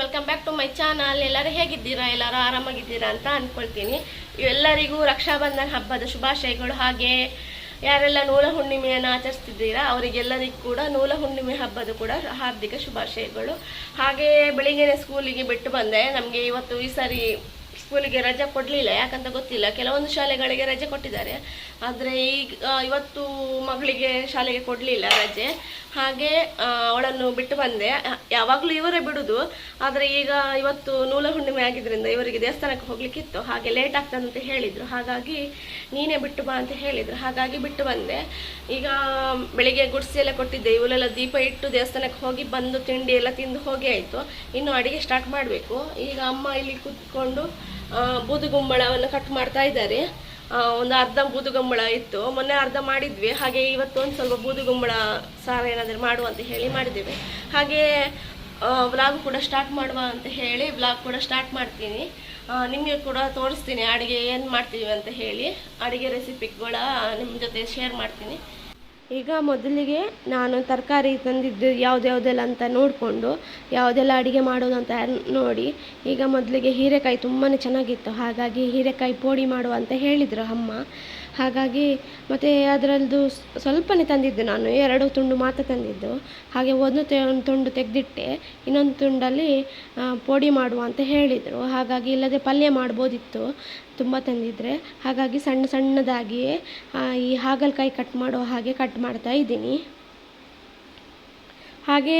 Welcome back to my channel ಎಲ್ಲರೂ ಹೇಗಿದ್ದೀರಾ? ಎಲ್ಲರೂ ಆರಾಮಾಗಿದ್ದೀರಾ ಅಂತ ಅಂದ್ಕೊಳ್ತೀನಿ ಎಲ್ಲರಿಗೂ ರಕ್ಷಾಬಂಧನ ಹಬ್ಬದ ಶುಭಾಶಯಗಳು. ಹಾಗೆ ಯಾರೆಲ್ಲ ನೂಲ ಹುಣ್ಣಿಮೆಯನ್ನು ಆಚರಿಸ್ತಿದ್ದೀರಾ, ಅವರಿಗೆಲ್ಲರಿಗೂ ಕೂಡ ನೂಲ ಹುಣ್ಣಿಮೆ ಹಬ್ಬದ ಕೂಡ ಹಾರ್ದಿಕ ಶುಭಾಶಯಗಳು. ಹಾಗೆ ಬೆಳಿಗ್ಗೆನೆ ಸ್ಕೂಲಿಗೆ ಬಿಟ್ಟು ಬಂದೆ. ನಮಗೆ ಇವತ್ತು ಈ ಸಾರಿ ಸ್ಕೂಲಿಗೆ ರಜೆ ಕೊಡಲಿಲ್ಲ. ಯಾಕಂತ ಗೊತ್ತಿಲ್ಲ. ಕೆಲವೊಂದು ಶಾಲೆಗಳಿಗೆ ರಜೆ ಕೊಟ್ಟಿದ್ದಾರೆ. ಆದರೆ ಈಗ ಇವತ್ತು ಮಗಳಿಗೆ ಶಾಲೆಗೆ ಕೊಡಲಿಲ್ಲ ರಜೆ. ಹಾಗೆ ಅವಳನ್ನು ಬಿಟ್ಟು ಬಂದೆ. ಯಾವಾಗಲೂ ಇವರೇ ಬಿಡುದು. ಆದರೆ ಈಗ ಇವತ್ತು ನೂಲ ಹುಣ್ಣಿಮೆ ಆಗಿದ್ದರಿಂದ ಇವರಿಗೆ ದೇವಸ್ಥಾನಕ್ಕೆ ಹೋಗ್ಲಿಕ್ಕಿತ್ತು. ಹಾಗೆ ಲೇಟ್ ಆಗ್ತದೆ ಅಂತ ಹೇಳಿದರು. ಹಾಗಾಗಿ ನೀನೇ ಬಿಟ್ಟು ಬಾ ಅಂತ ಹೇಳಿದರು. ಹಾಗಾಗಿ ಬಿಟ್ಟು ಬಂದೆ. ಈಗ, ಬೆಳಿಗ್ಗೆ ಗುಡ್ಸಿ ಎಲ್ಲ ಕೊಟ್ಟಿದ್ದೆ. ಇವಳೆಲ್ಲ ದೀಪ ಇಟ್ಟು ದೇವಸ್ಥಾನಕ್ಕೆ ಹೋಗಿ ಬಂದು ತಿಂಡಿ ಎಲ್ಲ ತಿಂದು ಹೋಗಿ ಆಯಿತು. ಇನ್ನು ಅಡುಗೆ ಸ್ಟಾರ್ಟ್ ಮಾಡಬೇಕು. ಈಗ ಅಮ್ಮ ಇಲ್ಲಿ ಕೂತ್ಕೊಂಡು ಬೂದುಗುಂಬಳವನ್ನು ಕಟ್ ಮಾಡ್ತಾ ಇದ್ದಾರೆ. ಒಂದು ಅರ್ಧ ಬೂದುಗಂಬಳ ಇತ್ತು. ಮೊನ್ನೆ ಅರ್ಧ ಮಾಡಿದ್ವಿ. ಹಾಗೆ ಇವತ್ತು ಒಂದು ಸ್ವಲ್ಪ ಬೂದುಗುಂಬಳ ಸಾರು ಏನಾದರೂ ಮಾಡುವ ಅಂತ ಹೇಳಿ ಮಾಡಿದ್ದೇವೆ. ಹಾಗೆ ವ್ಲಾಗ್ ಕೂಡ ಸ್ಟಾರ್ಟ್ ಮಾಡುವ ಅಂತ ಹೇಳಿ ವ್ಲಾಗ್ ಕೂಡ ಸ್ಟಾರ್ಟ್ ಮಾಡ್ತೀನಿ. ನಿಮಗೆ ಕೂಡ ತೋರಿಸ್ತೀನಿ ಅಡುಗೆ ಏನು ಮಾಡ್ತೀವಿ ಅಂತ ಹೇಳಿ. ಅಡುಗೆ ರೆಸಿಪಿಗಳ ನಿಮ್ಮ ಜೊತೆ ಶೇರ್ ಮಾಡ್ತೀನಿ. ಈಗ ಮೊದಲಿಗೆ ನಾನು ತರಕಾರಿ ತಂದಿದ್ದು ಯಾವುದ್ಯಾವುದೆಲ್ಲ ಅಂತ ನೋಡಿಕೊಂಡು, ಯಾವುದೆಲ್ಲ ಅಡುಗೆ ಮಾಡೋದು ಅಂತ ನೋಡಿ, ಈಗ ಮೊದಲಿಗೆ ಹೀರೆಕಾಯಿ ತುಂಬಾ ಚೆನ್ನಾಗಿತ್ತು. ಹಾಗಾಗಿ ಹೀರೆಕಾಯಿ ಪೋಡಿ ಮಾಡುವ ಅಂತ ಹೇಳಿದರು ಅಮ್ಮ. ಹಾಗಾಗಿ ಮತ್ತು ಅದರಲ್ಲೂ ಸ್ವಲ್ಪನೇ ತಂದಿದ್ದು ನಾನು, ಎರಡು ತುಂಡು ಮಾತ್ರ ತಂದಿದ್ದು. ಹಾಗೆ ಒಂದು ಒಂದು ತುಂಡು ತೆಗೆದಿಟ್ಟೆ, ಇನ್ನೊಂದು ತುಂಡಲ್ಲಿ ಪೋಡಿ ಮಾಡುವ ಅಂತ ಹೇಳಿದರು. ಹಾಗಾಗಿ ಇಲ್ಲದೆ ಪಲ್ಯ ಮಾಡ್ಬೋದಿತ್ತು. ತುಂಬ ತಂದಿದ್ದರೆ ಹಾಗಾಗಿ ಸಣ್ಣ ಸಣ್ಣದಾಗಿಯೇ ಈ ಹಾಗಲಕಾಯಿ ಕಟ್ ಮಾಡೋ ಹಾಗೆ ಕಟ್ ಮಾಡ್ತಾ ಇದ್ದೀನಿ. ಹಾಗೆ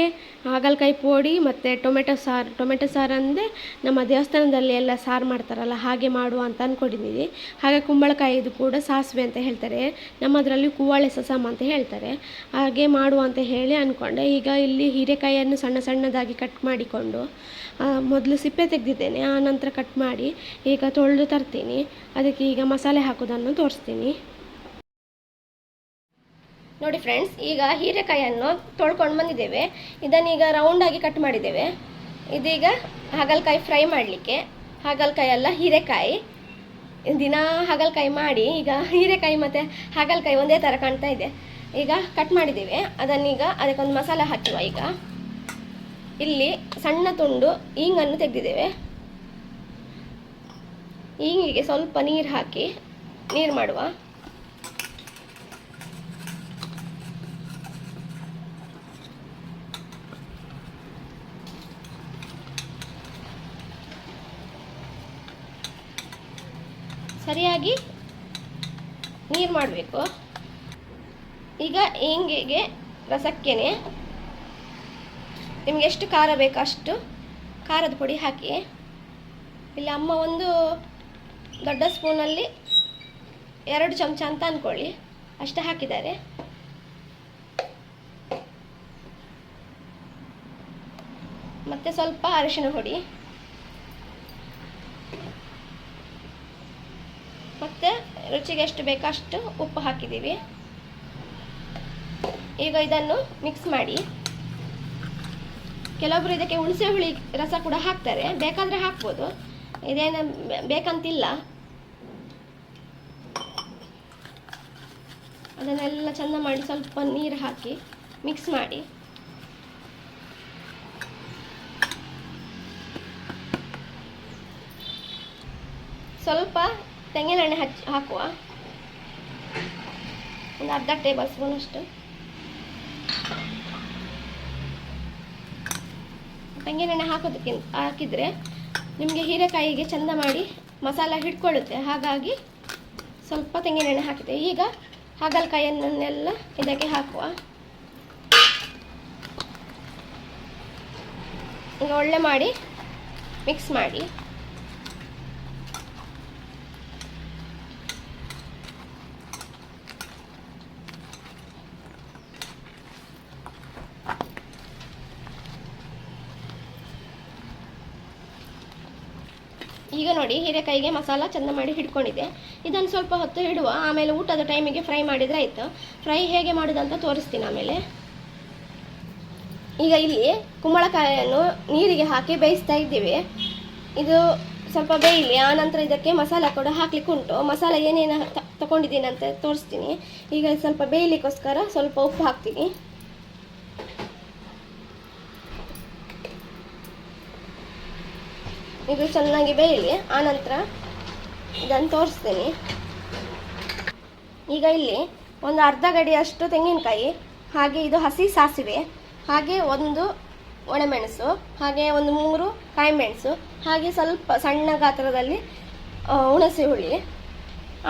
ಹಾಗಲಕಾಯಿ ಪೋಡಿ ಮತ್ತು ಟೊಮೆಟೊ ಸಾರು ಟೊಮೆಟೊ ಸಾರು ಅಂದರೆ ನಮ್ಮ ದೇವಸ್ಥಾನದಲ್ಲಿ ಎಲ್ಲ ಸಾರು ಮಾಡ್ತಾರಲ್ಲ, ಹಾಗೆ ಮಾಡುವ ಅಂತ ಅಂದ್ಕೊಂಡಿದ್ದೀವಿ ಹಾಗೆ ಕುಂಬಳಕಾಯಿದು ಕೂಡ ಸಾಸಿವೆ ಅಂತ ಹೇಳ್ತಾರೆ. ನಮ್ಮದರಲ್ಲಿ ಕೂವಾಳೆ ಸಸಾಮ ಅಂತ ಹೇಳ್ತಾರೆ. ಹಾಗೆ ಮಾಡುವ ಅಂತ ಹೇಳಿ ಅಂದ್ಕೊಂಡೆ ಈಗ ಇಲ್ಲಿ ಹೀರೆಕಾಯಿಯನ್ನು ಸಣ್ಣ ಸಣ್ಣದಾಗಿ ಕಟ್ ಮಾಡಿಕೊಂಡು ಮೊದಲು ಸಿಪ್ಪೆ ತೆಗೆದಿದ್ದೇನೆ, ಆ ನಂತರ ಕಟ್ ಮಾಡಿ ಈಗ ತೊಳೆದು ತರ್ತೀನಿ. ಅದಕ್ಕೆ ಈಗ ಮಸಾಲೆ ಹಾಕೋದನ್ನು ತೋರಿಸ್ತೀನಿ. ನೋಡಿ ಫ್ರೆಂಡ್ಸ್ ಈಗ ಹೀರೆಕಾಯಿಯನ್ನು ತೊಳ್ಕೊಂಡು ಬಂದಿದ್ದೇವೆ. ಇದನ್ನೀಗ ರೌಂಡಾಗಿ ಕಟ್ ಮಾಡಿದ್ದೇವೆ. ಇದೀಗ ಹಾಗಲಕಾಯಿ ಫ್ರೈ ಮಾಡಲಿಕ್ಕೆ. ಹಾಗಲಕಾಯಿ ಅಲ್ಲ, ಹೀರೆಕಾಯಿ. ದಿನ ಹಾಗಲಕಾಯಿ ಮಾಡಿ ಈಗ ಹೀರೆಕಾಯಿ ಮತ್ತು ಹಾಗಲಕಾಯಿ ಒಂದೇ ಥರ ಕಾಣ್ತಾ ಇದೆ. ಈಗ ಕಟ್ ಮಾಡಿದ್ದೇವೆ. ಅದನ್ನೀಗ ಅದಕ್ಕೊಂದು ಮಸಾಲೆ ಹಾಕುವ ಈಗ. ಇಲ್ಲಿ ಸಣ್ಣ ತುಂಡು ಈಂಗನ್ನು ತೆಗೆದಿದ್ದೇವೆ. ಈಂಗಿಗೆ ಸ್ವಲ್ಪ ನೀರು ಹಾಕಿ, ನೀರು ಮಾಡುವ. ಸರಿಯಾಗಿ ನೀರು ಮಾಡಬೇಕು. ಈಗ ಹಿಂಗೆಗೆ ರಸಕ್ಕೆನೆ ನಿಮ್ಗೆ ಎಷ್ಟು ಖಾರ ಬೇಕು ಅಷ್ಟು ಖಾರದ ಪುಡಿ ಹಾಕಿ. ಇಲ್ಲಿ ಅಮ್ಮ ಒಂದು ದೊಡ್ಡ ಸ್ಪೂನಲ್ಲಿ ಎರಡು ಚಮಚ ಅಂತ ಅಂದ್ಕೊಳ್ಳಿ ಅಷ್ಟು ಹಾಕಿದ್ದಾರೆ. ಮತ್ತು ಸ್ವಲ್ಪ ಅರಿಶಿನ ಹುಡಿ ಮತ್ತು ರುಚಿಗೆ ಎಷ್ಟು ಬೇಕೋ ಅಷ್ಟು ಉಪ್ಪು ಹಾಕಿದ್ದೀವಿ. ಈಗ ಇದನ್ನು ಮಿಕ್ಸ್ ಮಾಡಿ. ಕೆಲವೊಬ್ಬರು ಇದಕ್ಕೆ ಹುಣಸೆ ಹುಳಿ ರಸ ಕೂಡ ಹಾಕ್ತಾರೆ. ಬೇಕಾದರೆ ಹಾಕ್ಬೋದು. ಇದೇನು ಬೇಕಂತಿಲ್ಲ. ಅದನ್ನೆಲ್ಲ ಚೆಂದ ಮಾಡಿ ಸ್ವಲ್ಪ ನೀರು ಹಾಕಿ ಮಿಕ್ಸ್ ಮಾಡಿ. ಸ್ವಲ್ಪ ತೆಂಗಿನೆಣ್ಣೆ ಹಚ್ಚಿ, ಹಾಕುವ. ಒಂದು ಅರ್ಧ ಟೇಬಲ್ ಸ್ಪೂನ್ ಅಷ್ಟು. ತೆಂಗಿನೆಣ್ಣೆ ಹಾಕೋದಕ್ಕಿಂತ ಹಾಕಿದರೆ ನಿಮಗೆ ಹೀರೆಕಾಯಿಗೆ ಚೆಂದ ಮಾಡಿ ಮಸಾಲ ಹಿಡ್ಕೊಳ್ಳುತ್ತೆ. ಹಾಗಾಗಿ ಸ್ವಲ್ಪ ತೆಂಗಿನೆಣ್ಣೆ ಹಾಕಿದೆ. ಈಗ ಹಾಗಲಕಾಯಿಯನ್ನೆಲ್ಲ ಇದಕ್ಕೆ ಹಾಕುವ. ಈಗ ಒಳ್ಳೆ ಮಾಡಿ ಮಿಕ್ಸ್ ಮಾಡಿ. ಈಗ ನೋಡಿ ಹೀರೆಕಾಯಿಗೆ ಮಸಾಲ ಚೆಂದ ಮಾಡಿ ಹಿಡ್ಕೊಂಡಿದ್ದೆ. ಇದನ್ನು ಸ್ವಲ್ಪ ಹೊತ್ತು ಹಿಡುವ ಆಮೇಲೆ ಊಟದ ಟೈಮಿಗೆ ಫ್ರೈ ಮಾಡಿದರೆ ಆಯಿತು. ಫ್ರೈ ಹೇಗೆ ಮಾಡೋದಂತ ತೋರಿಸ್ತೀನಿ ಆಮೇಲೆ. ಈಗ ಇಲ್ಲಿ ಕುಂಬಳಕಾಯಿಯನ್ನು ನೀರಿಗೆ ಹಾಕಿ ಬೇಯಿಸ್ತಾ ಇದ್ದೀವಿ. ಇದು ಸ್ವಲ್ಪ ಬೇಯಲಿ, ಆ ನಂತರ ಇದಕ್ಕೆ ಮಸಾಲ ಕೂಡ ಹಾಕ್ಲಿಕ್ಕೆ ಉಂಟು. ಮಸಾಲ ಏನೇನು ತಗೊಂಡಿದ್ದೀನಿ ಅಂತ ತೋರಿಸ್ತೀನಿ. ಈಗ ಸ್ವಲ್ಪ ಬೇಯಲಿಕ್ಕೋಸ್ಕರ ಸ್ವಲ್ಪ ಉಪ್ಪು ಹಾಕ್ತೀನಿ. ಇದು ಚೆನ್ನಾಗಿ ಬೇಯಲಿ. ಆನಂತರ ಇದನ್ನು ತೋರಿಸ್ತೀನಿ. ಈಗ ಇಲ್ಲಿ ಒಂದು ಅರ್ಧ ಗಡಿಯಷ್ಟು ತೆಂಗಿನಕಾಯಿ, ಹಾಗೆ ಇದು ಹಸಿ ಸಾಸಿವೆ, ಹಾಗೆ ಒಂದು ಒಣಮೆಣಸು, ಹಾಗೆ ಒಂದು ಮೂರು ಕಾಯಿಮೆಣಸು, ಹಾಗೆ ಸ್ವಲ್ಪ ಸಣ್ಣ ಗಾತ್ರದಲ್ಲಿ ಹುಣಸೆ ಹುಳಿ.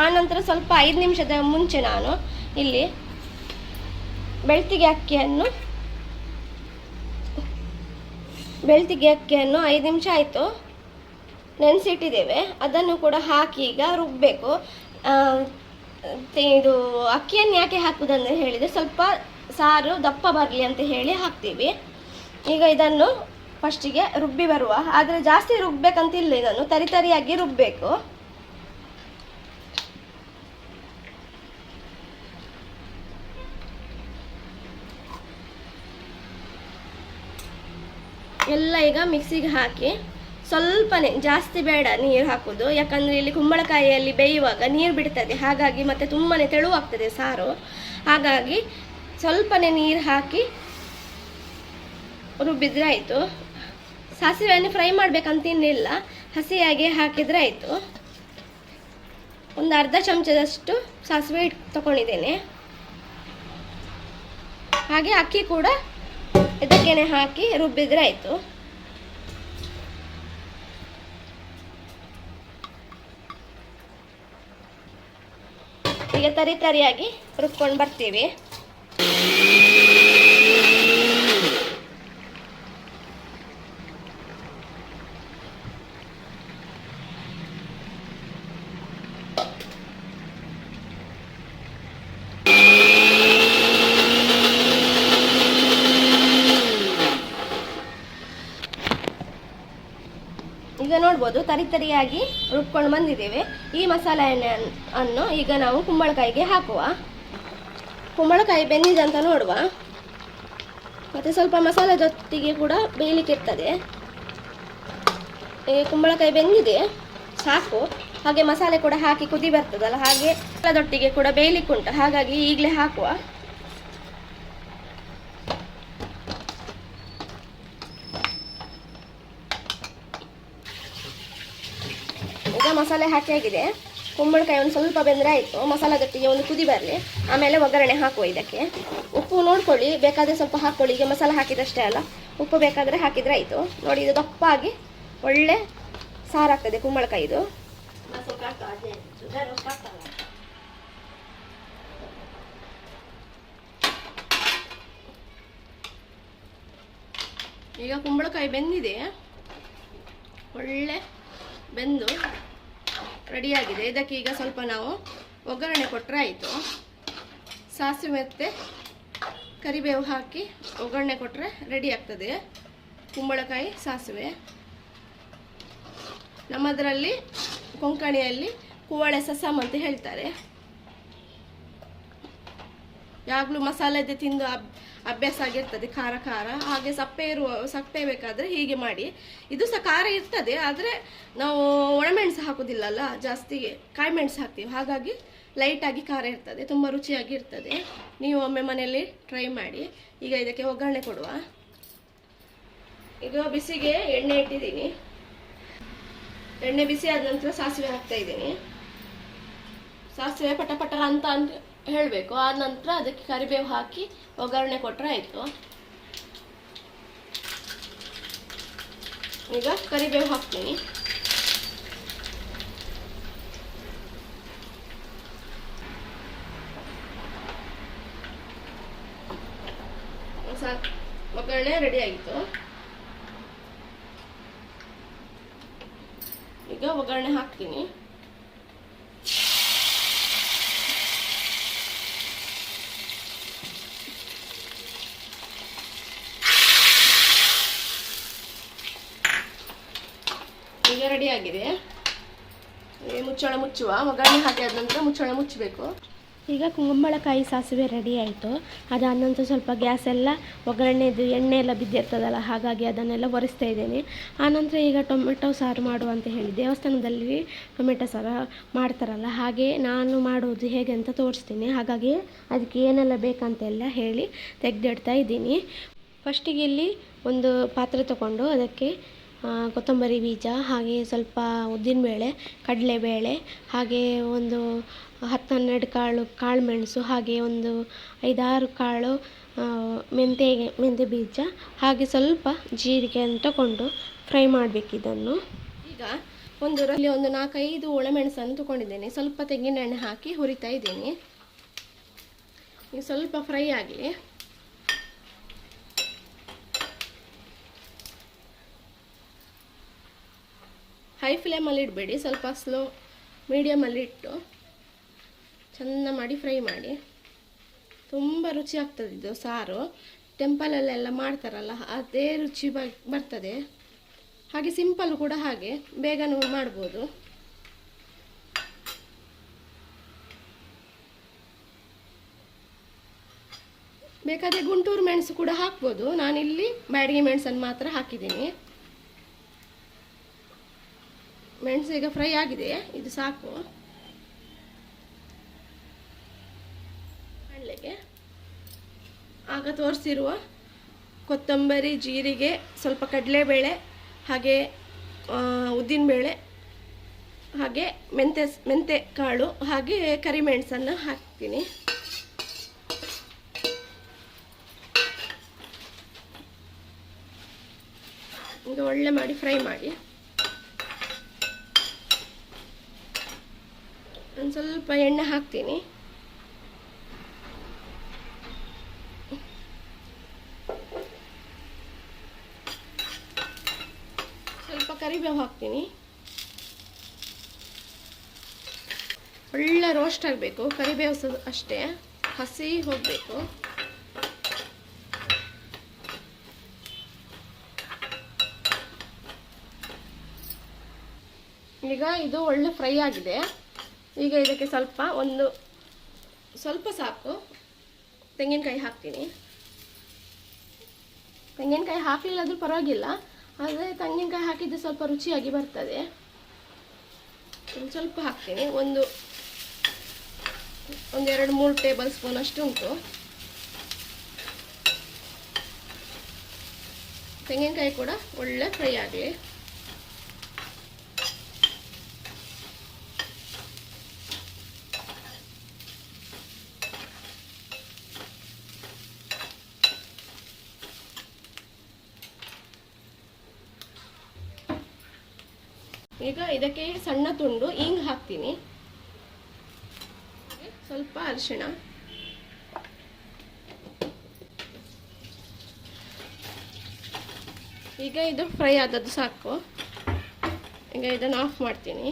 ಆನಂತರ ಸ್ವಲ್ಪ ಐದು ನಿಮಿಷದ ಮುಂಚೆ ನಾನು ಇಲ್ಲಿ ಬೆಳ್ತಿಗೆ ಅಕ್ಕಿಯನ್ನು ಬೆಳ್ತಿಗೆ ಅಕ್ಕಿಯನ್ನು ಐದು ನಿಮಿಷ ಆಯಿತು. ನೆನೆಸಿಟ್ಟಿದ್ದೇವೆ. ಅದನ್ನು ಕೂಡ ಹಾಕಿ ಈಗ ರುಬ್ಬಬೇಕು ಇದು ಅಕ್ಕಿಯನ್ನು ಯಾಕೆ ಹಾಕುವುದಂತ ಹೇಳಿದರೆ ಸ್ವಲ್ಪ ಸಾರು ದಪ್ಪ ಬರಲಿ ಅಂತ ಹೇಳಿ ಹಾಕ್ತೀವಿ. ಈಗ ಇದನ್ನು ಫಸ್ಟಿಗೆ ರುಬ್ಬಿ ಬರುವ. ಆದರೆ ಜಾಸ್ತಿ ರುಬ್ಬೇಕಂತಿಲ್ಲ ಇದನ್ನು. ತರಿತರಿಯಾಗಿ ರುಬ್ಬಬೇಕು ಎಲ್ಲ ಈಗ ಮಿಕ್ಸಿಗೆ ಹಾಕಿ ಸ್ವಲ್ಪನೇ, ಜಾಸ್ತಿ ಬೇಡ ನೀರು ಹಾಕೋದು ಯಾಕಂದರೆ ಇಲ್ಲಿ ಕುಂಬಳಕಾಯಿಯಲ್ಲಿ ಬೇಯುವಾಗ ನೀರು ಬಿಡ್ತದೆ. ಹಾಗಾಗಿ ಮತ್ತೆ ತುಂಬಾ ತೆಳುವಾಗ್ತದೆ ಸಾರು. ಹಾಗಾಗಿ ಸ್ವಲ್ಪನೇ ನೀರು ಹಾಕಿ ರುಬ್ಬಿದ್ರೆ ಆಯಿತು. ಸಾಸಿವೆಯನ್ನು ಫ್ರೈ ಮಾಡಬೇಕಂತೇನಿಲ್ಲ ಹಸಿಯಾಗಿ ಹಾಕಿದರೆ ಆಯಿತು. ಒಂದು ಅರ್ಧ ಚಮಚದಷ್ಟು ಸಾಸಿವೆ ತಗೊಂಡಿದ್ದೇನೆ ಹಾಗೆ ಅಕ್ಕಿ ಕೂಡ ಇದಕ್ಕೇನೆ ಹಾಕಿ ರುಬ್ಬಿದ್ರೆ ಆಯಿತು. ಈಗ ತರಿ ತರಿಯಾಗಿ ರುಬ್ಕೊಂಡು ಬರ್ತೀವಿ. ಈಗ ನೋಡ್ಬೋದು ತರಿ ತರಿಯಾಗಿ ರುಬ್ಕೊಂಡು ಬಂದಿದ್ದೇವೆ. ಈ ಮಸಾಲೆ ಎಣ್ಣೆ ಅನ್ನು ಈಗ ನಾವು ಕುಂಬಳಕಾಯಿಗೆ ಹಾಕುವ. ಕುಂಬಳಕಾಯಿ ಬೆಂದಿದೆ ಅಂತ ನೋಡುವ. ಮತ್ತು ಸ್ವಲ್ಪ ಮಸಾಲೆ ಜೊತೆಗೆ ಕೂಡ ಬೇಯಲಿಕ್ಕೆ ಇರ್ತದೆ. ಈ ಕುಂಬಳಕಾಯಿ ಬೆಂದಿದೆ. ಸಾಕು. ಹಾಗೆ ಮಸಾಲೆ ಕೂಡ ಹಾಕಿ ಕುದಿ ಬರ್ತದಲ್ಲ, ಹಾಗೆ ಅದರೊಟ್ಟಿಗೆ ಕೂಡ ಬೇಯಲಿಕ್ಕೆ ಉಂಟು. ಹಾಗಾಗಿ ಈಗಲೇ ಹಾಕುವ ಈಗ ಮಸಾಲೆ ಹಾಕಿ ಆಗಿದೆ ಕುಂಬಳಕಾಯಿ ಒಂದು ಸ್ವಲ್ಪ ಬೆಂದರೆ ಆಯಿತು. ಮಸಾಲದೊಟ್ಟಿಗೆ ಒಂದು ಕುದಿ ಬರಲಿ. ಆಮೇಲೆ ಒಗ್ಗರಣೆ ಹಾಕುವ ಇದಕ್ಕೆ. ಉಪ್ಪು ನೋಡ್ಕೊಳ್ಳಿ. ಬೇಕಾದರೆ ಸ್ವಲ್ಪ ಹಾಕ್ಕೊಳ್ಳಿ. ಈಗ ಮಸಾಲೆ ಹಾಕಿದಷ್ಟೇ ಅಲ್ಲ. ಉಪ್ಪು ಬೇಕಾದರೆ ಹಾಕಿದರೆ ಆಯಿತು. ನೋಡಿ, ಇದು ದಪ್ಪಾಗಿ ಒಳ್ಳೆ ಸಾರಾಗ್ತದೆ ಕುಂಬಳಕಾಯಿದು. ಈಗ ಕುಂಬಳಕಾಯಿ ಬೆಂದಿದೆ. ಒಳ್ಳೆ ಬೆಂದು ರೆಡಿಯಾಗಿದೆ. ಇದಕ್ಕೆ ಈಗ ಸ್ವಲ್ಪ ನಾವು ಒಗ್ಗರಣೆ ಕೊಟ್ಟರೆ ಆಯಿತು. ಸಾಸಿವೆ ಮತ್ತು ಕರಿಬೇವು ಹಾಕಿ ಒಗ್ಗರಣೆ ಕೊಟ್ಟರೆ ರೆಡಿ ಆಗ್ತದೆ. ಕುಂಬಳಕಾಯಿ ಸಾಸಿವೆ. ನಮ್ಮದರಲ್ಲಿ ಕೊಂಕಣಿಯಲ್ಲಿ ಕುವಳೆ ಸಸಮ್ ಅಂತ ಹೇಳ್ತಾರೆ. ಯಾವಾಗಲೂ ಮಸಾಲೆದೆ ತಿಂದು ಅಭ್ಯಾಸ ಆಗಿರ್ತದೆ, ಖಾರ ಖಾರ. ಹಾಗೆ ಸಪ್ಪೆ ಇರುವ, ಸಪ್ಪೆ ಬೇಕಾದರೆ ಹೀಗೆ ಮಾಡಿ. ಇದು ಸಹ ಖಾರ ಇರ್ತದೆ, ಆದರೆ ನಾವು ಒಣಮೆಣಸು ಹಾಕೋದಿಲ್ಲಲ್ಲ, ಜಾಸ್ತಿ ಕಾಯಿ ಮೆಣಸು ಹಾಕ್ತೀವಿ. ಹಾಗಾಗಿ ಲೈಟಾಗಿ ಖಾರ ಇರ್ತದೆ, ತುಂಬ ರುಚಿಯಾಗಿ ಇರ್ತದೆ. ನೀವು ಒಮ್ಮೆ ಮನೆಯಲ್ಲಿ ಟ್ರೈ ಮಾಡಿ. ಈಗ ಇದಕ್ಕೆ ಒಗ್ಗರಣೆ ಕೊಡುವ. ಈಗ ಬಿಸಿಗೆ ಎಣ್ಣೆ ಇಟ್ಟಿದ್ದೀನಿ. ಎಣ್ಣೆ ಬಿಸಿ ಆದ ನಂತರ ಸಾಸಿವೆ ಹಾಕ್ತಾ ಇದ್ದೀನಿ. ಸಾಸಿವೆ ಪಟ ಪಟ ಅಂತ ಅಂತ ಹೇಳಬೇಕು. ಆ ನಂತರ ಅದಕ್ಕೆ ಕರಿಬೇವು ಹಾಕಿ ಒಗ್ಗರಣೆ ಕೊಟ್ಟರೆ ಆಯಿತು. ಈಗ ಕರಿಬೇವು ಹಾಕ್ತೀನಿ. ಒಗ್ಗರಣೆ ರೆಡಿ ಆಯಿತು ಈಗ ಒಗ್ಗರಣೆ ಹಾಕ್ತೀನಿ. ರೆಡಿ ಆಗಿದೆ. ಮುಚ್ಚಳ ಮುಚ್ಚುವ. ಒಗ್ಗರಣೆ ಹಾಕಿ ಆದ ನಂತರ ಮುಚ್ಚಳ ಮುಚ್ಚಬೇಕು. ಈಗ ಕುಂಬಳಕಾಯಿ ಸಾಸಿವೆ ರೆಡಿ ಆಯಿತು. ಅದಾದ ನಂತರ ಸ್ವಲ್ಪ ಗ್ಯಾಸ್ ಎಲ್ಲ ಒಗ್ಗರಣೆದು ಎಣ್ಣೆ ಎಲ್ಲ ಬಿದ್ದಿರ್ತದಲ್ಲ, ಹಾಗಾಗಿ ಅದನ್ನೆಲ್ಲ ಒರೆಸ್ತಾ ಇದ್ದೇನೆ. ಆನಂತರ ಈಗ ಟೊಮೆಟೊ ಸಾರು ಮಾಡುವ ಅಂತ ಹೇಳಿ. ದೇವಸ್ಥಾನದಲ್ಲಿ ಟೊಮೆಟೊ ಸಾರು ಮಾಡ್ತಾರಲ್ಲ, ಹಾಗೆ ನಾನು ಮಾಡುವುದು ಹೇಗೆ ಅಂತ ತೋರಿಸ್ತೀನಿ. ಹಾಗಾಗಿ ಅದಕ್ಕೆ ಏನೆಲ್ಲ ಬೇಕಂತೆಲ್ಲ ಹೇಳಿ ತೆಗೆದಿಡ್ತಾ ಇದ್ದೀನಿ. ಫಸ್ಟಿಗೆ ಇಲ್ಲಿ ಒಂದು ಪಾತ್ರೆ ತಗೊಂಡು ಅದಕ್ಕೆ ಕೊತ್ತಂಬರಿ ಬೀಜ, ಹಾಗೆ ಸ್ವಲ್ಪ ಉದ್ದಿನಬೇಳೆ ಕಡಲೆಬೇಳೆ ಹಾಗೆ ಒಂದು ಹತ್ತು ಹನ್ನೆರಡು ಕಾಳು ಕಾಳು ಮೆಣಸು ಹಾಗೆ ಒಂದು ಐದಾರು ಕಾಳು ಮೆಂತೆ ಮೆಂತೆ ಬೀಜ, ಹಾಗೆ ಸ್ವಲ್ಪ ಜೀರಿಗೆಯನ್ನು ತಗೊಂಡು ಫ್ರೈ ಮಾಡಬೇಕು ಇದನ್ನು. ಈಗ ಒಂದು ರಲ್ಲಿ ಒಂದು ನಾಲ್ಕೈದು ಒಳಮೆಣಸನ್ನು ತಗೊಂಡಿದ್ದೇನೆ. ಸ್ವಲ್ಪ ತೆಂಗಿನ ಎಣ್ಣೆ ಹಾಕಿ ಹುರಿತಾ ಇದ್ದೀನಿ. ಈಗ ಸ್ವಲ್ಪ ಫ್ರೈ ಆಗಲಿ. ಹೈ ಫ್ಲೇಮಲ್ಲಿ ಇಡಬೇಡಿ, ಸ್ವಲ್ಪ ಸ್ಲೋ ಮೀಡಿಯಮಲ್ಲಿ ಇಟ್ಟು ಚೆಂದ ಮಾಡಿ ಫ್ರೈ ಮಾಡಿ. ತುಂಬ ರುಚಿ ಆಗ್ತದೆ ಇದು ಸಾರು. ಟೆಂಪಲಲ್ಲೆಲ್ಲ ಮಾಡ್ತಾರಲ್ಲ, ಅದೇ ರುಚಿ ಬರ್ತದೆ. ಹಾಗೆ ಸಿಂಪಲ್ ಕೂಡ ಹಾಗೆ, ಬೇಗನೂ ಮಾಡ್ಬೋದು. ಬೇಕಾದರೆ ಗುಂಟೂರು ಮೆಣಸು ಕೂಡ ಹಾಕ್ಬೋದು. ನಾನಿಲ್ಲಿ, ಬ್ಯಾಡಗಿ ಮೆಣಸನ್ನು ಮಾತ್ರ ಹಾಕಿದ್ದೀನಿ. ಮೆಣಸು ಈಗ ಫ್ರೈ ಆಗಿದೆ, ಇದು ಸಾಕು. ಕಡಲೆಗೆ ಆಗ ತೋರಿಸಿರುವ ಕೊತ್ತಂಬರಿ, ಜೀರಿಗೆ, ಸ್ವಲ್ಪ ಕಡಲೆಬೇಳೆ, ಹಾಗೆ ಉದ್ದಿನಬೇಳೆ, ಹಾಗೆ ಮೆಂತೆ ಮೆಂತೆ ಕಾಳು, ಹಾಗೆ ಕರಿಮೆಣಸನ್ನು ಹಾಕ್ತೀನಿ. ಈಗ ಒಳ್ಳೆ ಮಾಡಿ ಫ್ರೈ ಮಾಡಿ. ಒಂದು ಸ್ವಲ್ಪ ಎಣ್ಣೆ ಹಾಕ್ತೀನಿ. ಸ್ವಲ್ಪ ಕರಿಬೇವು ಹಾಕ್ತೀನಿ. ಒಳ್ಳೆ ರೋಸ್ಟ್ ಆಗಬೇಕು, ಕರಿಬೇವು ಅಷ್ಟೇ, ಹಸಿ ಹೋಗಬೇಕು. ಈಗ ಇದು ಒಳ್ಳೆ ಫ್ರೈ ಆಗಿದೆ. ಈಗ ಇದಕ್ಕೆ ಸ್ವಲ್ಪ ಒಂದು ಸ್ವಲ್ಪ ಸಾಕು. ತೆಂಗಿನಕಾಯಿ ಹಾಕ್ತೀನಿ. ತೆಂಗಿನಕಾಯಿ ಹಾಕಲಿಲ್ಲ ಆದರೂ ಪರವಾಗಿಲ್ಲ. ಆದರೆ ತೆಂಗಿನಕಾಯಿ ಹಾಕಿದ್ದು ಸ್ವಲ್ಪ ರುಚಿಯಾಗಿ ಬರ್ತದೆ. ಸ್ವಲ್ಪ ಹಾಕ್ತೀನಿ. ಒಂದು ಒಂದೆರಡು ಮೂರು ಟೇಬಲ್ ಸ್ಪೂನ್ ಅಷ್ಟು ಉಂಟು. ತೆಂಗಿನಕಾಯಿ ಕೂಡ ಒಳ್ಳೆ ಫ್ರೈ ಆಗಲಿ. ಈಗ ಇದಕ್ಕೆ ಸಣ್ಣ ತುಂಡು ಹಿಂಗ್ ಹಾಕ್ತೀನಿ. ಸ್ವಲ್ಪ ಅರಿಶಿಣ. ಈಗ ಇದು ಫ್ರೈ ಆದದ್ದು ಸಾಕು. ಈಗ ಇದನ್ನು ಆಫ್ ಮಾಡ್ತೀನಿ.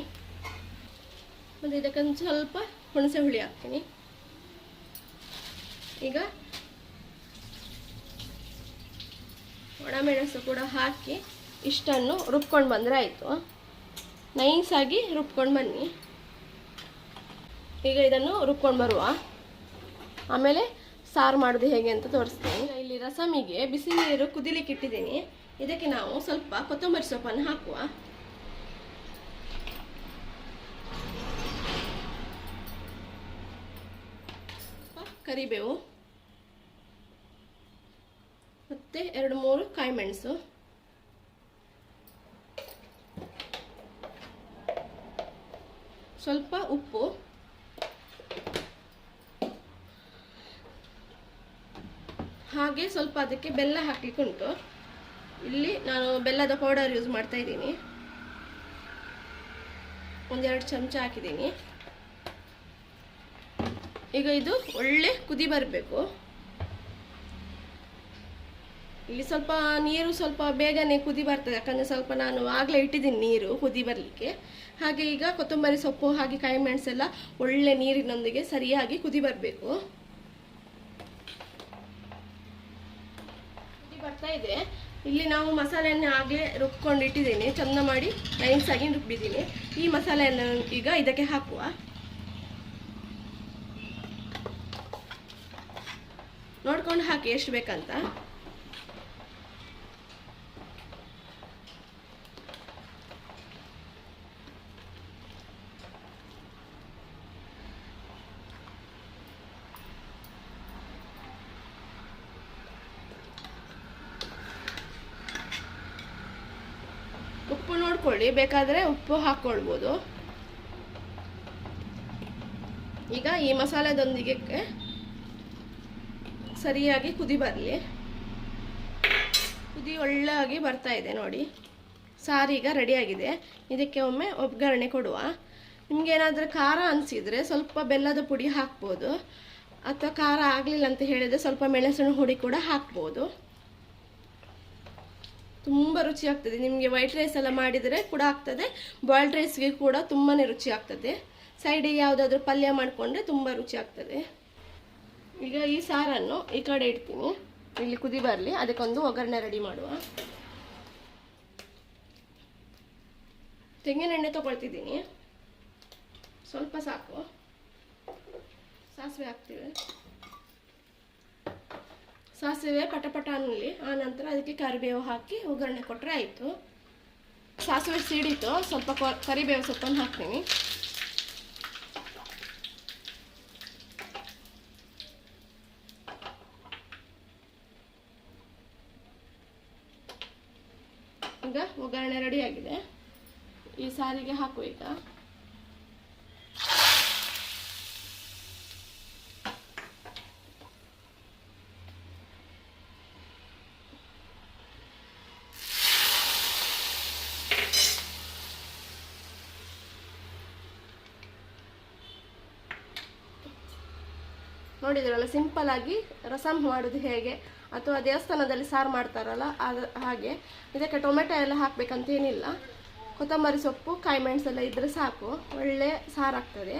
ಮತ್ತು ಇದಕ್ಕೊಂದು ಸ್ವಲ್ಪ ಹುಣಸೆ ಹುಳಿ ಹಾಕ್ತೀನಿ. ಈಗ ಒಣಮೆಣಸು ಕೂಡ ಹಾಕಿ ಇಷ್ಟನ್ನು ರುಬ್ಕೊಂಡು ಬಂದರೆ ಆಯಿತು. ನೈಸಾಗಿ ರುಬ್ಕೊಂಡು ಬನ್ನಿ. ಈಗ ಇದನ್ನು ರುಬ್ಕೊಂಡು ಬರುವ. ಆಮೇಲೆ ಸಾರು ಮಾಡೋದು ಹೇಗೆ ಅಂತ ತೋರಿಸ್ತೀನಿ. ಇಲ್ಲಿ ರಸಮಿಗೆ ಬಿಸಿ ನೀರು ಕುದಿಲಿಕ್ಕೆ ಇಟ್ಟಿದ್ದೀನಿ. ಇದಕ್ಕೆ ನಾವು ಸ್ವಲ್ಪ ಕೊತ್ತಂಬರಿ ಸೊಪ್ಪನ್ನು ಹಾಕುವ. ಕರಿಬೇವು. ಮತ್ತು ಎರಡು ಮೂರು ಕಾಯಿ ಸ್ವಲ್ಪ ಉಪ್ಪು. ಹಾಗೆ ಸ್ವಲ್ಪ ಅದಕ್ಕೆ ಬೆಲ್ಲ ಹಾಕಲಿಕ್ಕುಂಟು ಇಲ್ಲಿ ನಾನು ಬೆಲ್ಲದ ಪೌಡರ್ ಯೂಸ್ ಮಾಡ್ತಾ ಇದ್ದೀನಿ. ಒಂದೆರಡು ಚಮಚ ಹಾಕಿದ್ದೀನಿ. ಈಗ ಇದು ಒಳ್ಳೆ ಕುದಿ ಬರಬೇಕು. ಇಲ್ಲಿ ಸ್ವಲ್ಪ ನೀರು ಸ್ವಲ್ಪ ಬೇಗನೆ ಕುದಿ ಬರ್ತದೆ. ಯಾಕಂದರೆ ಸ್ವಲ್ಪ ನಾನು ಆಗಲೇ ಇಟ್ಟಿದ್ದೀನಿ ನೀರು ಕುದಿ ಬರಲಿಕ್ಕೆ. ಹಾಗೆ ಈಗ ಕೊತ್ತಂಬರಿ ಸೊಪ್ಪು ಹಾಗೆ ಕಾಯಿ ಮೆಣಸೆಲ್ಲ ಒಳ್ಳೆ ನೀರಿನೊಂದಿಗೆ ಸರಿಯಾಗಿ ಕುದಿ ಬರಬೇಕು. ಕುದಿ ಬರ್ತಾ ಇದೆ. ಇಲ್ಲಿ ನಾವು ಮಸಾಲೆಯನ್ನು ಆಗಲೇ ರುಬ್ಕೊಂಡು ಇಟ್ಟಿದ್ದೀನಿ. ಚಂದ ಮಾಡಿ ಲೈನ್ಸ್ ಆಗಿ ರುಬ್ಬಿದ್ದೀನಿ. ಈ ಮಸಾಲೆಯನ್ನು ಈಗ ಇದಕ್ಕೆ ಹಾಕುವ. ನೋಡ್ಕೊಂಡು ಹಾಕಿ, ಎಷ್ಟು ಬೇಕಂತ. ನೋಡ್ಕೊಳ್ಳಿ, ಬೇಕಾದರೆ ಉಪ್ಪು ಹಾಕ್ಕೊಳ್ಬೋದು. ಈಗ ಈ ಮಸಾಲೆದೊಂದಿಗೆ ಸರಿಯಾಗಿ ಕುದಿ ಬರಲಿ. ಕುದಿ ಒಳ್ಳೆಯಾಗಿ ಬರ್ತಾ ಇದೆ ನೋಡಿ. ಸಾರೀಗ ರೆಡಿಯಾಗಿದೆ. ಇದಕ್ಕೆ ಒಮ್ಮೆ ಒಗ್ಗರಣೆ ಕೊಡುವ. ನಿಮಗೇನಾದರೂ ಖಾರ ಅನಿಸಿದರೆ ಸ್ವಲ್ಪ ಬೆಲ್ಲದ ಪುಡಿ ಹಾಕ್ಬೋದು. ಅಥವಾ ಖಾರ ಆಗಲಿಲ್ಲ ಅಂತ ಹೇಳಿದರೆ ಸ್ವಲ್ಪ ಮೆಣಸಿನ ಹುಡಿ ಕೂಡ ಹಾಕ್ಬೋದು. ತುಂಬ ರುಚಿ ಆಗ್ತದೆ ನಿಮಗೆ ವೈಟ್ ರೈಸ್ ಎಲ್ಲ ಮಾಡಿದರೆ ಕೂಡ ಆಗ್ತದೆ. ಬಾಯ್ಲ್ಡ್ ರೈಸ್ಗೆ ಕೂಡ ತುಂಬಾ ರುಚಿ ಆಗ್ತದೆ ಸೈಡಿಗೆ ಯಾವುದಾದ್ರೂ ಪಲ್ಯ ಮಾಡಿಕೊಂಡ್ರೆ ತುಂಬ ರುಚಿ ಆಗ್ತದೆ ಈಗ ಈ ಸಾರನ್ನು ಈ ಕಡೆ ಇಡ್ತೀನಿ. ಇಲ್ಲಿ ಕುದಿ ಬರಲಿ. ಅದಕ್ಕೊಂದು ಒಗ್ಗರಣೆ ರೆಡಿ ಮಾಡುವ. ತೆಂಗಿನೆಣ್ಣೆ ತೊಗೊಳ್ತಿದ್ದೀನಿ. ಸ್ವಲ್ಪ ಸಾಕು. ಸಾಸಿವೆ ಹಾಕ್ತೀವಿ. ಸಾಸಿವೆ ಪಟಪಟ ಅನ್ನಲಿ ಆ ಅದಕ್ಕೆ ಕರಿಬೇವು ಹಾಕಿ ಒಗ್ಗರಣೆ ಕೊಟ್ಟರೆ ಆಯಿತು. ಸಾಸಿವೆ ಸಿಡಿತು, ಸ್ವಲ್ಪ ಕರಿಬೇವು ಸೊಪ್ಪನ್ನು ಹಾಕ್ತೀನಿ. ಈಗ ಒಗ್ಗರಣೆ ರೆಡಿಯಾಗಿದೆ ಈ ಸಾರಿಗೆ ಹಾಕು ಈಗ. ನೋಡಿದ್ರಲ್ಲ ಸಿಂಪಲ್ ಆಗಿ ರಸಂ ಮಾಡೋದು ಹೇಗೆ? ಅಥವಾ ದೇವಸ್ಥಾನದಲ್ಲಿ ಸಾರು ಮಾಡ್ತಾರಲ್ಲ, ಅದು ಹಾಗೆ. ಇದಕ್ಕೆ ಟೊಮೆಟೊ ಎಲ್ಲ ಹಾಕಬೇಕಂತೇನಿಲ್ಲ ಕೊತ್ತಂಬರಿ ಸೊಪ್ಪು, ಕಾಯಿ ಮೆಣಸೆಲ್ಲ ಇದ್ರೆ ಸಾಕು. ಒಳ್ಳೆ ಸಾರು ಆಗ್ತದೆ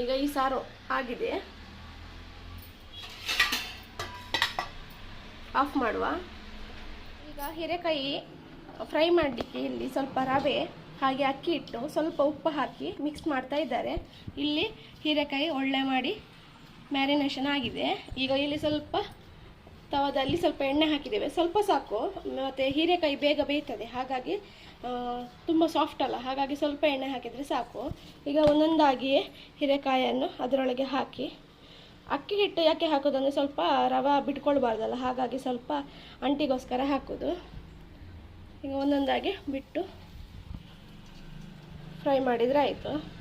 ಈಗ ಈ ಸಾರು ಆಗಿದೆ. ಆಫ್ ಮಾಡುವ. ಈಗ ಹೀರೆಕಾಯಿ ಫ್ರೈ ಮಾಡಲಿಕ್ಕೆ ಇಲ್ಲಿ ಸ್ವಲ್ಪ ರವೆ. ಹಾಗೆ ಅಕ್ಕಿ ಹಿಟ್ಟು ಸ್ವಲ್ಪ ಉಪ್ಪು ಹಾಕಿ ಮಿಕ್ಸ್ ಮಾಡ್ತಾ ಇದ್ದಾರೆ. ಇಲ್ಲಿ ಹೀರೆಕಾಯಿ ಒಳ್ಳೆ ಮಾಡಿ ಮ್ಯಾರಿನೇಷನ್ ಆಗಿದೆ. ಈಗ ಇಲ್ಲಿ ಸ್ವಲ್ಪ ತವದಲ್ಲಿ ಸ್ವಲ್ಪ ಎಣ್ಣೆ ಹಾಕಿದ್ದೇವೆ. ಸ್ವಲ್ಪ ಸಾಕು, ಮತ್ತು ಹೀರೆಕಾಯಿ ಬೇಗ ಬೇಯ್ತದೆ. ಹಾಗಾಗಿ ತುಂಬ ಸಾಫ್ಟ್ ಅಲ್ಲ. ಹಾಗಾಗಿ ಸ್ವಲ್ಪ ಎಣ್ಣೆ ಹಾಕಿದರೆ ಸಾಕು. ಈಗ ಒಂದೊಂದಾಗಿಯೇ ಹೀರೆಕಾಯಿಯನ್ನು ಅದರೊಳಗೆ ಹಾಕಿ, ಅಕ್ಕಿ ಹಿಟ್ಟು ಯಾಕೆ ಹಾಕೋದಂದ್ರೆ ಸ್ವಲ್ಪ ರವೆ ಬಿಟ್ಕೊಳ್ಬಾರ್ದಲ್ಲ. ಹಾಗಾಗಿ ಸ್ವಲ್ಪ ಅಂಟಿಗೋಸ್ಕರ ಹಾಕೋದು. ಈಗ ಒಂದೊಂದಾಗಿ ಬಿಟ್ಟು ಫ್ರೈ ಮಾಡಿದರೆ ಆಯಿತು.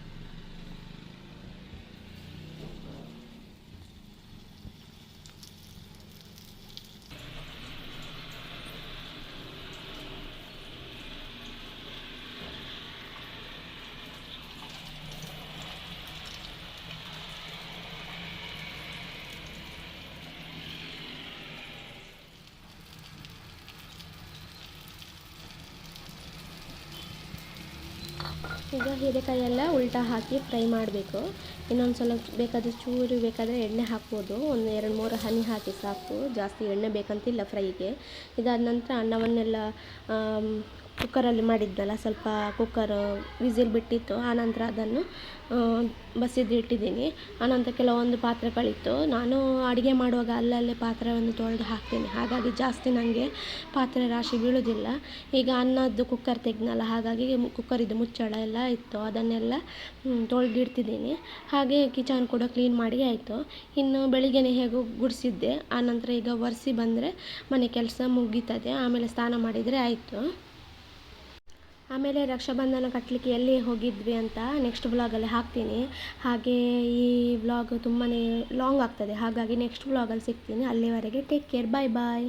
ಈಗ ಹೀರೆಕಾಯಿ ಎಲ್ಲ ಉಲ್ಟಾ ಹಾಕಿ ಫ್ರೈ ಮಾಡಬೇಕು. ಇನ್ನೊಂದು ಸಲ ಬೇಕಾದರೆ ಚೂರು ಬೇಕಾದರೆ ಎಣ್ಣೆ ಹಾಕ್ಬೋದು. ಒಂದು ಎರಡು ಮೂರು ಹನಿ ಹಾಕಿ ಸಾಕು. ಜಾಸ್ತಿ ಎಣ್ಣೆ ಬೇಕಂತಿಲ್ಲ ಫ್ರೈಗೆ. ಇದಾದ ನಂತರ ಅನ್ನವನ್ನೆಲ್ಲ ಕುಕ್ಕರಲ್ಲಿ ಮಾಡಿದ್ದಲ್ಲ, ಸ್ವಲ್ಪ ಕುಕ್ಕರ್ ವಿಸಿಲ್ ಬಿಟ್ಟಿತ್ತು. ಆನಂತರ ಅದನ್ನು ಬಸಿದು ಇಟ್ಟಿದ್ದೀನಿ. ಆನಂತರ ಕೆಲವೊಂದು ಪಾತ್ರೆಗಳಿತ್ತು. ನಾನು ಅಡುಗೆ ಮಾಡುವಾಗ ಅಲ್ಲಲ್ಲೇ ಪಾತ್ರೆಯನ್ನು ತೊಳೆದು ಹಾಕ್ತೀನಿ. ಹಾಗಾಗಿ ಜಾಸ್ತಿ ನನಗೆ ಪಾತ್ರೆ ರಾಶಿ ಬೀಳೋದಿಲ್ಲ ಈಗ ಅನ್ನದ್ದು ಕುಕ್ಕರ್ ತೆಗ್ನಲ್ಲ ಹಾಗಾಗಿ ಕುಕ್ಕರಿದ್ದು ಮುಚ್ಚಳ ಎಲ್ಲ ಇತ್ತು. ಅದನ್ನೆಲ್ಲ ತೊಳೆದಿಡ್ತಿದ್ದೀನಿ. ಹಾಗೆ ಕಿಚನ್ ಕೂಡ ಕ್ಲೀನ್ ಮಾಡಿ ಆಯಿತು. ಇನ್ನು ಬೆಳಿಗ್ಗೆನೇ ಹೇಗೂ ಗುಡಿಸಿದ್ದೆ. ಆನಂತರ ಈಗ ಒರೆಸಿ ಬಂದರೆ ಮನೆ ಕೆಲಸ ಮುಗೀತದೆ. ಆಮೇಲೆ ಸ್ನಾನ ಮಾಡಿದರೆ ಆಯಿತು. ಆಮೇಲೆ ರಕ್ಷಾಬಂಧನ ಕಟ್ಟಲಿಕ್ಕೆ ಎಲ್ಲಿ ಹೋಗಿದ್ವಿ ಅಂತ ನೆಕ್ಸ್ಟ್ ವ್ಲಾಗಲ್ಲಿ ಹಾಕ್ತೀನಿ. ಹಾಗೆ ಈ ವ್ಲಾಗ್ ತುಂಬಾ ಲಾಂಗ್ ಆಗ್ತದೆ. ಹಾಗಾಗಿ ನೆಕ್ಸ್ಟ್ ವ್ಲಾಗಲ್ಲಿ ಸಿಗ್ತೀನಿ. ಅಲ್ಲಿವರೆಗೆ ಟೇಕ್ ಕೇರ್ ಬಾಯ್ ಬಾಯ್